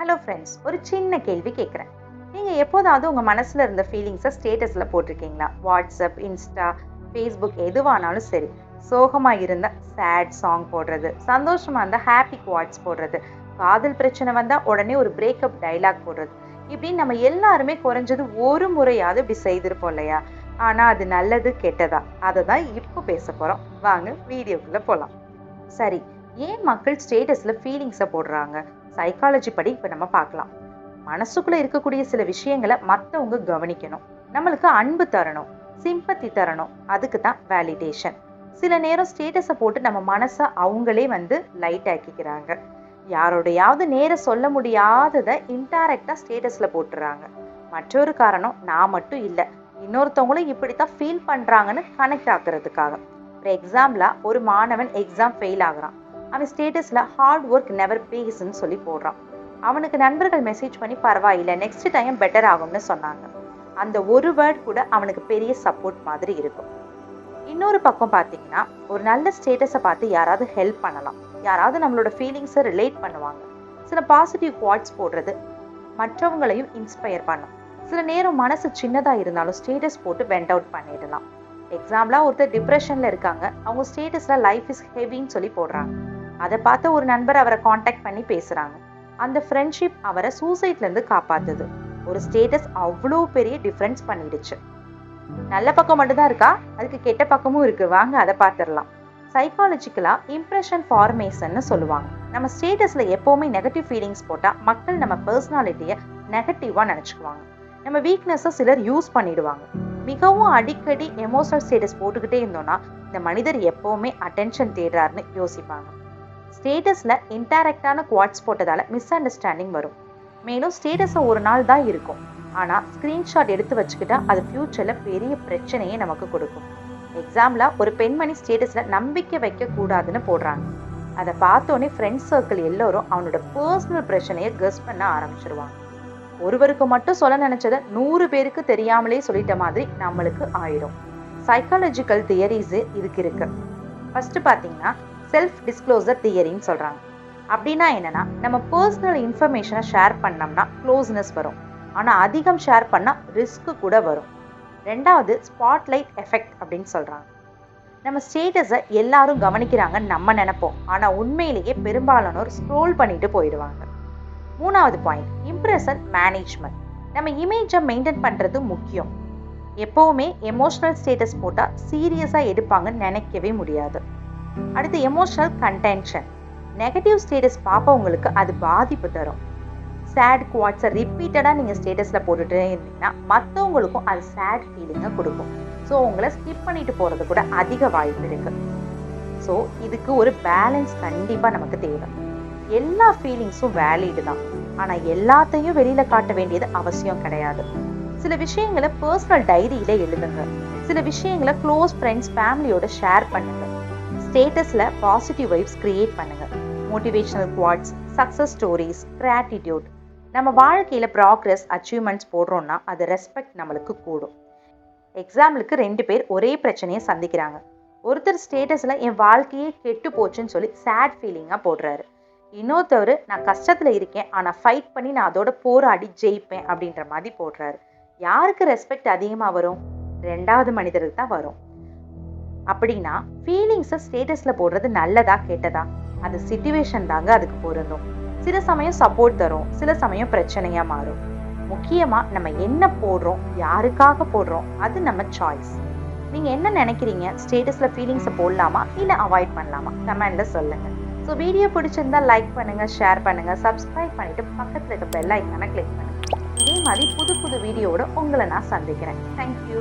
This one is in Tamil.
ஹலோ ஃப்ரெண்ட்ஸ் ஒரு சின்ன கேள்வி கேட்குறேன் நீங்கள் எப்போதாவது உங்கள் மனசில் இருந்த ஃபீலிங்ஸை ஸ்டேட்டஸில் போட்டிருக்கீங்களா? வாட்ஸ்அப் இன்ஸ்டா ஃபேஸ்புக் எதுவானாலும் சரி. சோகமாக இருந்தால் சேட் சாங் போடுறது சந்தோஷமாக இருந்தால் ஹாப்பி குவாட்ஸ் போடுறது காதல் பிரச்சனை வந்தால் உடனே ஒரு பிரேக்கப் டைலாக் போடுறது. இப்படி நம்ம எல்லாருமே குறைஞ்சது ஒரு முறையாவது இப்படி செய்திருப்போம் இல்லையா? ஆனால் அது நல்லது கெட்டதா? அதை தான் இப்போ பேச போகிறோம் வாங்க வீடியோக்குள்ளே போகலாம் சரி ஏன் மக்கள் ஸ்டேட்டஸில் ஃபீலிங்ஸை போடுறாங்க? சைக்காலஜி படி இப்போ நம்ம பார்க்கலாம். மனசுக்குள்ளே இருக்கக்கூடிய சில விஷயங்களை மற்றவங்க கவனிக்கணும். நம்மளுக்கு அன்பு தரணும் சிம்பத்தி தரணும். அதுக்கு தான் வேலிடேஷன் சில நேரம் ஸ்டேட்டஸை போட்டு நம்ம மனசை அவங்களே வந்து லைட் ஆக்கிக்கிறாங்க. யாரோடையாவது நேர சொல்ல முடியாததை இன்டைரக்டாக ஸ்டேட்டஸில் போட்டுறாங்க. மற்றொரு காரணம் நான் மட்டும் இல்லை. இன்னொருத்தவங்களும் இப்படித்தான் ஃபீல் பண்ணுறாங்கன்னு கனெக்ட் ஆக்குறதுக்காக. ஒரு எக்ஸாம்பிளாக ஒரு மாணவன் எக்ஸாம் ஃபெயில் ஆகுறான். அவன் ஸ்டேட்டஸில் ஹார்ட் ஒர்க் நெவர் பேஸ்ன்னு சொல்லி போடுறான். அவனுக்கு நண்பர்கள் மெசேஜ் பண்ணி பரவாயில்லை நெக்ஸ்ட் டைம் பெட்டர் ஆகும்னு சொன்னாங்க. அந்த ஒரு வேர்ட் கூட அவனுக்கு பெரிய சப்போர்ட் மாதிரி இருக்கும். இன்னொரு பக்கம் பார்த்தீங்கன்னா ஒரு நல்ல ஸ்டேட்டஸை பார்த்து யாராவது ஹெல்ப் பண்ணலாம். யாராவது நம்மளோட ஃபீலிங்ஸை ரிலேட் பண்ணுவாங்க. சில பாசிட்டிவ் குவாட்ஸ் போடுறது மற்றவங்களையும் இன்ஸ்பயர் பண்ணும். சில நேரம் மனசு சின்னதாக இருந்தாலும் ஸ்டேட்டஸ் போட்டு வெண்ட் அவுட் பண்ணிடலாம். எக்ஸாம்பிளாக ஒருத்தர் டிப்ரெஷனில் இருக்காங்க. அவங்க ஸ்டேட்டஸில் லைஃப் இஸ் ஹெவின்னு சொல்லி போடுறாங்க. அதை பார்த்து ஒரு நண்பர் அவரை காண்டாக்ட் பண்ணி பேசுகிறாங்க அந்த ஃப்ரெண்ட்ஷிப் அவரை சூசைட்லேருந்து காப்பாத்துது. ஒரு ஸ்டேட்டஸ் அவ்வளோ பெரிய டிஃப்ரென்ஸ் பண்ணிடுச்சு. நல்ல பக்கம் மட்டும்தான் இருக்கா? அதுக்கு கெட்ட பக்கமும் இருக்கு. வாங்க அதை பார்த்துடலாம். சைக்காலஜிக்கலா இம்ப்ரெஷன் ஃபார்மேஷன்னு சொல்லுவாங்க. நம்ம ஸ்டேட்டஸ்ல எப்பவுமே நெகட்டிவ் ஃபீலிங்ஸ் போட்டா மக்கள் நம்ம பர்சனாலிட்டியை நெகட்டிவா நினைச்சுக்குவாங்க. நம்ம வீக்னஸை சிலர் யூஸ் பண்ணிடுவாங்க. மிகவும் அடிக்கடி எமோஷனல் ஸ்டேட்டஸ் போட்டுக்கிட்டே இருந்தோம்னா இந்த மனிதர் எப்பவுமே அட்டென்ஷன் தேடுறாருன்னு யோசிப்பாங்க. ஸ்டேட்டஸில் இன்டைரக்டான குவாட்ஸ் போட்டதால் மிஸ் அண்டர்ஸ்டாண்டிங் வரும். மேலும் ஸ்டேட்டஸை ஒரு நாள் தான் இருக்கும். ஆனால் ஸ்க்ரீன்ஷாட் எடுத்து வச்சுக்கிட்டா அது ஃப்யூச்சரில் பெரிய பிரச்சனையே நமக்கு கொடுக்கும். எக்ஸாம்பிளாக ஒரு பெண்மணி ஸ்டேட்டஸில் நம்பிக்கை வைக்கக்கூடாதுன்னு போடுறாங்க. அதை பார்த்தோன்னே ஃப்ரெண்ட்ஸ் சர்க்கிள் எல்லோரும் அவனோட பர்சனல் பிரச்சனையை கெஸ் பண்ண ஆரம்பிச்சிருவாங்க. ஒருவருக்கு மட்டும் சொல்ல நினச்சதை நூறு பேருக்கு தெரியாமலே சொல்லிட்ட மாதிரி நம்மளுக்கு ஆயிடும். சைக்காலஜிக்கல் தியரிஸு இதுக்கு இருக்கு. ஃபஸ்ட்டு பார்த்தீங்கன்னா செல்ஃப் டிஸ்க்ளோசர் தியரின்னு சொல்கிறாங்க அப்படின்னா என்னென்னா நம்ம பர்சனல் இன்ஃபர்மேஷனை ஷேர் பண்ணோம்னா க்ளோஸ்னஸ் வரும். ஆனால் அதிகம் ஷேர் பண்ணால் ரிஸ்க்கு கூட வரும். ரெண்டாவது ஸ்பாட்லைட் எஃபெக்ட் அப்படின்னு சொல்கிறாங்க நம்ம ஸ்டேட்டஸை எல்லாரும் கவனிக்கிறாங்கன்னு நம்ம நினைப்போம். ஆனால் உண்மையிலேயே பெரும்பாலானோர் ஸ்க்ரோல் பண்ணிட்டு போயிடுவாங்க. மூணாவது பாயிண்ட் இம்ப்ரெஷன் மேனேஜ்மெண்ட் நம்ம இமேஜை மெயின்டைன் பண்ணுறது முக்கியம். எப்போவுமே எமோஷ்னல் ஸ்டேட்டஸ் போட்டால் சீரியஸாக எடுப்பாங்கன்னு நினைக்கவே முடியாது. அடுத்து எமோஷனல் கன்டென்ஷன் நெகட்டிவ் ஸ்டேட்டஸ் பார்ப்பவங்களுக்கு அது பாதிப்பு தரும். சேட் குவாட்ஸை ரிப்பீட்டடாக நீங்கள் ஸ்டேட்டஸில் போட்டுட்டே இருந்தீங்கன்னா மற்றவங்களுக்கும் அது சேட் ஃபீலிங்கை கொடுக்கும். ஸோ உங்களை ஸ்கிப் பண்ணிட்டு போகிறது கூட அதிக வாய்ப்பு இருக்கு. ஸோ இதுக்கு ஒரு பேலன்ஸ் கண்டிப்பாக நமக்கு தேவை. எல்லா ஃபீலிங்ஸும் வேலிடு தான். ஆனால் எல்லாத்தையும் வெளியில் காட்ட வேண்டியது அவசியம் கிடையாது. சில விஷயங்களை பர்சனல் டைரியில எழுதுங்க. சில விஷயங்களை க்ளோஸ் ஃப்ரெண்ட்ஸ் ஃபேமிலியோட ஷேர் பண்ணுங்க. ஸ்டேட்டஸில் பாசிட்டிவ் வைப்ஸ் க்ரியேட் பண்ணுங்கள் motivational quotes success stories gratitude நம்ம வாழ்க்கையில் ப்ராக்ரஸ் அச்சீவ்மெண்ட்ஸ் போடுறோன்னா அது ரெஸ்பெக்ட் நம்மளுக்கு கூடும். எக்ஸாம்பிளுக்கு ரெண்டு பேர் ஒரே பிரச்சனையை சந்திக்கிறாங்க. ஒருத்தர் ஸ்டேட்டஸில் என் வாழ்க்கையே கெட்டு போச்சுன்னு சொல்லி சேட் ஃபீலிங்காக போடுறாரு. இன்னொருத்தவர் நான் கஷ்டத்தில் இருக்கேன் ஆனால் ஃபைட் பண்ணி நான் அதோட போராடி ஜெயிப்பேன் அப்படின்ற மாதிரி போடுறாரு. யாருக்கு ரெஸ்பெக்ட் அதிகமாக வரும்? ரெண்டாவது மனிதருக்கு தான் வரும். அப்படின்னா ஃபீலிங்ஸை ஸ்டேட்டஸில் போடுறது நல்லதா கெட்டதா? அது சுச்சுவேஷன் தாங்க அதுக்கு பொருந்தும். சில சமயம் சப்போர்ட் தரும் சில சமயம் பிரச்சனையாக மாறும். முக்கியமாக நம்ம என்ன போடுறோம் யாருக்காக போடுறோம் அது நம்ம சாய்ஸ் நீங்கள் என்ன நினைக்கிறீங்க? ஸ்டேட்டஸில் ஃபீலிங்ஸை போடலாமா? இல்லை அவாய்ட் பண்ணலாமா? கமெண்டில் சொல்லுங்கள் ஸோ வீடியோ பிடிச்சிருந்தா லைக் பண்ணுங்கள் ஷேர் பண்ணுங்கள் சப்ஸ்கிரைப் பண்ணிவிட்டு பக்கத்தில் இருக்க பெல் ஐக்கான கிளிக் பண்ணுங்கள் இதே மாதிரி புது புது வீடியோவோட உங்களை நான் சந்திக்கிறேன். தேங்க்யூ